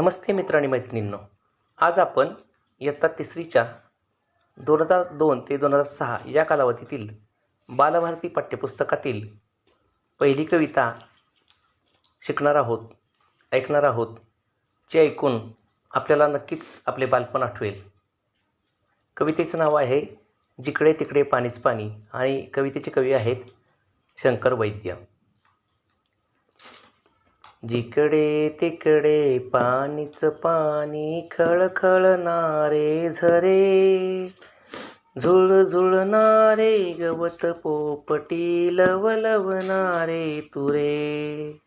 नमस्ते मित्र आणि मैत्रिणींनो. आज आपण इयत्ता तिसरीच्या दोन हजार दोन ते दोन हजार सहा या कालावधीतील बालभारती पाठ्यपुस्तकातील पहिली कविता शिकणार आहोत ऐकणार आहोत जे ऐकून आपल्याला नक्कीच आपले बालपण आठवेल. कवितेचं नाव आहे जिकडे तिकडे पाणीच पाणी आणि कवितेचे कवी आहेत शंकर वैद्य. जिकडे तिकडे पाणीच पाणी खळखळणारे झरे. झुळझुळणारे गवत पोपटी लवलवणारे तुरे.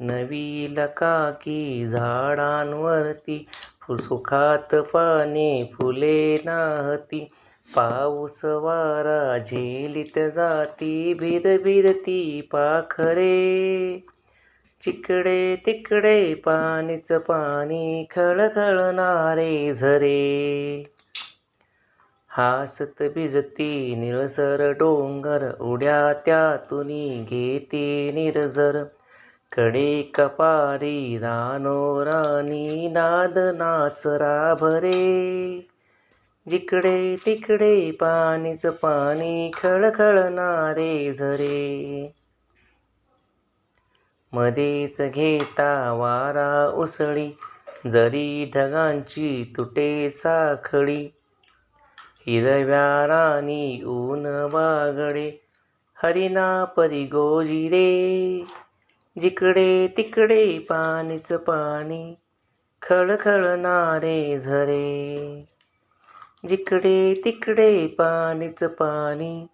नवी लकाकी झाडांवरती सुखात पाने फुले नाहती. पाऊस वारा झेलीत जाती भिरभिरती पाखरे. चिकडे तिकडे पाणीच पाणी खळखळणारे झरे. हासत भिजती निळसर डोंगर उड्या त्यातून घेते निर्जर. कडे कपारी रानो राणी नाद नाचरा भरे जिकडे तिकडे पाणीच पाणी खळखळणारे झरे. मध्येच घेता वारा उसळी जरी ढगांची तुटे साखळी हिरव्या राणी ऊन बागडे हरिना परी गोजिरे जिकडे तिकडे पाणीच पाणी खळखळणारे झरे. जिकडे तिकडे पाणीच पाणी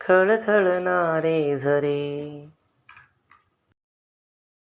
खळखळणारे झरे.